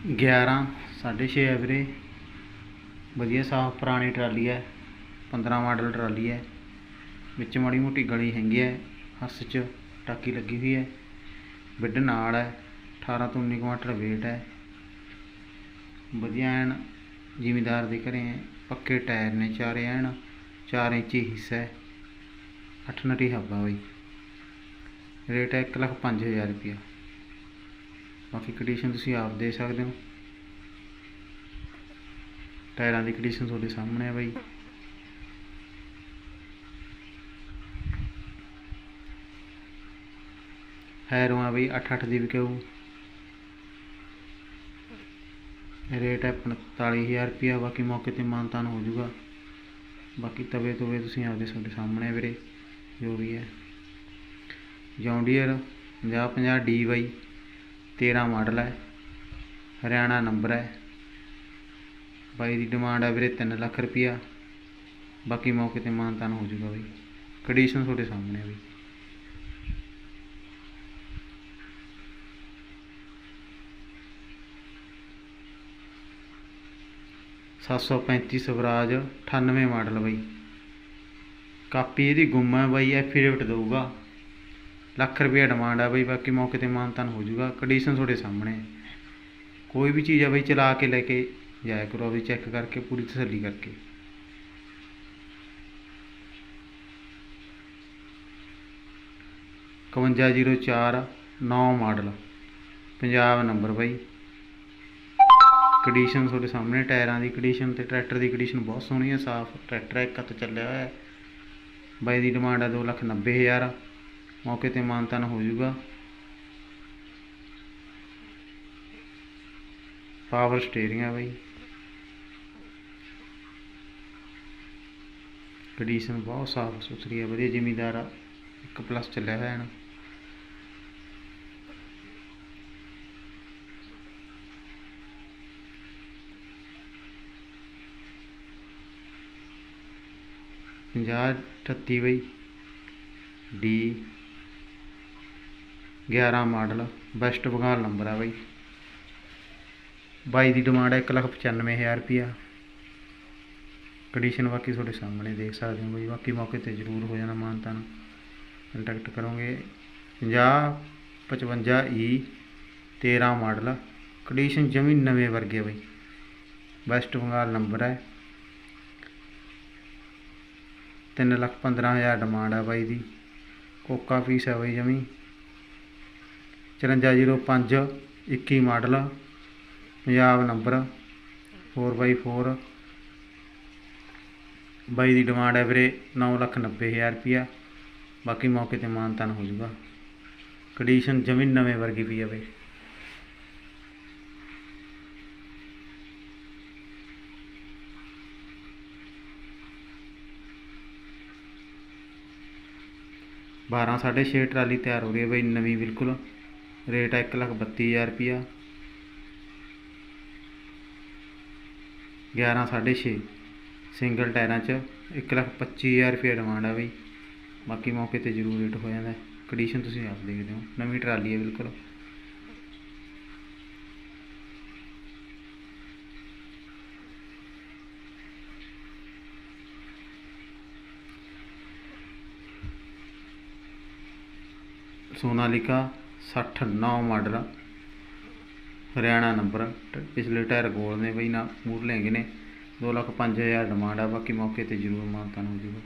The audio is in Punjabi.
11 6.5 ਹੈ ਵੀਰੇ। ਵਧੀਆ ਸਾਫ਼ ਪੁਰਾਣੀ ਟਰਾਲੀ ਹੈ 15 ਮਾਡਲ ਟਰਾਲੀ ਹੈ। ਵਿੱਚ ਮਾੜੀ ਮੋਟੀ ਗਲੀ ਹੈਗੀ ਹੈ, ਹੱਸ 'ਚ ਟਾਕੀ ਲੱਗੀ ਹੋਈ ਹੈ। ਬਿੱਡ ਨਾਲ ਹੈ 18 ਤੋਂ 19 ਕੁਆਂਟਲ weight ਹੈ। ਵਧੀਆ ਐਨ, ਜ਼ਿਮੀਦਾਰ ਦੇ ਘਰੇ ਹੈ, ਪੱਕੇ ਟਾਇਰ ਨੇ ਚਾਰੇ ਐਨ 4 ਇੰਚੀ ਹਿੱਸਾ ਹੈ। 8 ਨਟੀ ਹੱਬਾ ਬਈ। ਰੇਟ ਹੈ 1 ਲੱਖ 5000 ਰੁਪਇਆ। ਬਾਕੀ ਕੰਡੀਸ਼ਨ ਤੁਸੀਂ ਆਪ ਦੇ ਸਕਦੇ ਹੋ। ਟਾਇਰਾਂ ਦੀ ਕੰਡੀਸ਼ਨ ਤੁਹਾਡੇ ਸਾਹਮਣੇ ਹੈ ਬਾਈ। ਹੈਰੋਂ ਆ ਬਈ 8-8 ਦੀ ਵਿਕਾਊ ਰੇਟ ਹੈ 45000 ਰੁਪਇਆ, ਬਾਕੀ ਮੌਕੇ ਤੇ ਮਾਨਤਾਨ ਹੋ ਜਾਊਗਾ। ਬਾਕੀ ਤਵੇ ਤਵੇ ਤੁਸੀਂ ਆਪਦੇ ਤੁਹਾਡੇ ਸਾਹਮਣੇ ਵੀਰੇ, ਜੋ ਵੀ ਹੈ। ਜੌਂਡੀਅਰ 5050 ਡੀ ਬਾਈ। 13 ਮਾਡਲ ਹੈ, ਹਰਿਆਣਾ ਨੰਬਰ ਹੈ। ਬਾਈ ਦੀ ਡਿਮਾਂਡ ਹੈ ਵੀਰੇ 3 ਲੱਖ ਰੁਪਇਆ। ਬਾਕੀ ਮੌਕੇ ਤੇ ਮਾਨਤਾਨ ਹੋ ਜਾਊਗਾ ਬਈ। ਕੰਡੀਸ਼ਨ ਤੁਹਾਡੇ ਸਾਹਮਣੇ ਹੈ ਬਈ। ਸੱਤ ਸੌ ਪੈਂਤੀ ਸਵਰਾਜ 98 ਮਾਡਲ ਬਈ। ਕਾਪੀ ਇਹਦੀ ਗੁੰਮ ਹੈ ਬਾਈ ਐਫੀਡੇਵਿਟ ਦਊਗਾ। ਲੱਖ ਰੁਪਏ ਡਿਮਾਂਡ ਆ ਬਈ, ਬਾਕੀ ਮੌਕੇ ਤੇ ਮਾਨਤਾਨ ਹੋ ਜਾਊਗਾ। ਕੰਡੀਸ਼ਨ ਤੁਹਾਡੇ ਸਾਹਮਣੇ ਹੈ ਕੋਈ ਵੀ ਚੀਜ਼ ਆ ਬਈ, ਚਲਾ ਕੇ ਲੈ ਕੇ ਜਾਇਆ ਕਰੋ, ਆਪਦੀ ਚੈੱਕ ਕਰਕੇ, ਪੂਰੀ ਤਸੱਲੀ ਕਰਕੇ। ਇਕਵੰਜਾ ਜੀਰੋ ਚਾਰ, ਨੌ ਮਾਡਲ ਪੰਜਾਬ ਨੰਬਰ ਬਾਈ। ਕੰਡੀਸ਼ਨ ਤੁਹਾਡੇ ਸਾਹਮਣੇ ਟਾਇਰਾਂ ਦੀ ਕੰਡੀਸ਼ਨ ਤੇ ਟਰੈਕਟਰ ਦੀ ਕੰਡੀਸ਼ਨ ਬਹੁਤ ਸੋਹਣੀ ਹੈ ਸਾਫ਼। ਟਰੈਕਟਰ ਇੱਕ ਹੱਥ ਚੱਲਿਆ ਹੋਇਆ। ਹੈ ਬਾਈ ਦੀ ਡਿਮਾਂਡ ਹੈ ਦੋ ਲੱਖ ਨੱਬੇ ਹਜ਼ਾਰ। ਮੌਕੇ ਤੇ ਮਾਨਤਾਨ ਹੋ ਜਾਊਗਾ। ਪਾਵਰ ਸਟੀਅਰਿੰਗ ਹੈ ਬਾਈ। ਕੰਡੀਸ਼ਨ ਬਹੁਤ ਸਾਫ਼ ਸੁਥਰੀ ਹੈ ਵਧੀਆ ਜ਼ਿਮੀਦਾਰ ਆ। ਇੱਕ ਪਲੱਸ ਚੱਲਿਆ ਹੋਇਆ ਨਾ ਪੰਜਾਹ, ਅਠੱਤੀ ਬਈ। D 11 model West Bengal number ਆ ਬਾਈ। ਬਾਈ ਦੀ ਡਿਮਾਂਡ ਹੈ ਇੱਕ ਲੱਖ ਪਚਾਨਵੇਂ ਹਜ਼ਾਰ ਰੁਪਈਆ ਕੰਡੀਸ਼ਨ ਬਾਕੀ ਤੁਹਾਡੇ ਸਾਹਮਣੇ ਦੇਖ ਸਕਦੇ ਹੋ ਬਾਈ, ਬਾਕੀ ਮੌਕੇ ਤੇ ਜ਼ਰੂਰ ਹੋ ਜਾਣਾ ਮਾਨਤਾ ਮਾਨਤਾਨ ਕੰਟੈਕਟ ਕਰੋਗੇ। 50 55 ਈ 13 ਮਾਡਲ। ਕੰਡੀਸ਼ਨ ਜਮੀ ਨਵੇਂ ਵਰਗੇ ਬਾਈ। ਵੈਸਟ ਬੰਗਾਲ ਨੰਬਰ ਹੈ ਤਿੰਨ ਲੱਖ ਪੰਦਰਾਂ ਹਜ਼ਾਰ ਡਿਮਾਂਡ ਆ ਬਾਈ ਦੀ। ਕੋਕਾ ਫੀਸ ਹੈ ਬਾਈ ਜਮੀ। ਚੁਰੰਜਾ ਜੀਰੋ ਪੰਜ, ਇੱਕੀ ਮਾਡਲ, ਪੰਜਾਬ ਨੰਬਰ 4x4 ਬਾਈ ਦੀ ਡਿਮਾਂਡ ਹੈ ਵੀਰੇ ਨੌ ਲੱਖ ਨੱਬੇ ਹਜ਼ਾਰ ਰੁਪਈਆ ਬਾਕੀ ਮੌਕੇ ਤੇ ਮਾਨਤਾਨ ਹੋ ਜਾਊਗਾ। ਕੰਡੀਸ਼ਨ ਜਮੀ ਨਵੇਂ ਵਰਗੀ ਪਈ ਆ ਬਈ। ਬਾਰਾਂ ਸਾਢੇ ਛੇ ਟਰਾਲੀ ਤਿਆਰ ਹੋ ਰਹੀ ਹੈ ਬਈ ਨਵੀਂ, ਬਿਲਕੁਲ। ਰੇਟ ਹੈ ਇੱਕ ਲੱਖ ਬੱਤੀ ਹਜ਼ਾਰ ਰੁਪਈਆ ਗਿਆਰਾਂ, ਸਾਢੇ ਛੇ। ਸਿੰਗਲ ਟਾਇਰਾਂ 'ਚ ਇੱਕ ਲੱਖ ਪੱਚੀ ਹਜ਼ਾਰ ਰੁਪਈਆ ਡਿਮਾਂਡ ਆ ਬਈ। ਬਾਕੀ ਮੌਕੇ ਤੇ ਜ਼ਰੂਰ ਰੇਟ ਹੋ ਜਾਂਦਾ। ਕੰਡੀਸ਼ਨ ਤੁਸੀਂ ਆਪ ਦੇਖਦੇ ਹੋ। ਨਵੀਂ ਟਰਾਲੀ ਹੈ ਬਿਲਕੁਲ। ਸੋਨਾਲਿਕਾ 69 ਮਾਡਲ। ਹਰਿਆਣਾ ਨੰਬਰ। ਪਿਛਲੇ ਟਾਇਰ ਗੋਲ ਨੇ ਬਈ ਨਾ ਮੂਰ ਲੈਂਗੇ ਨੇ। 2 ਲੱਖ 5000 ਡਿਮਾਂਡ ਆ, ਬਾਕੀ ਮੌਕੇ ਤੇ ਜ਼ਰੂਰ ਮਾਨਤਾਨ ਹੋ ਜਾਊਗਾ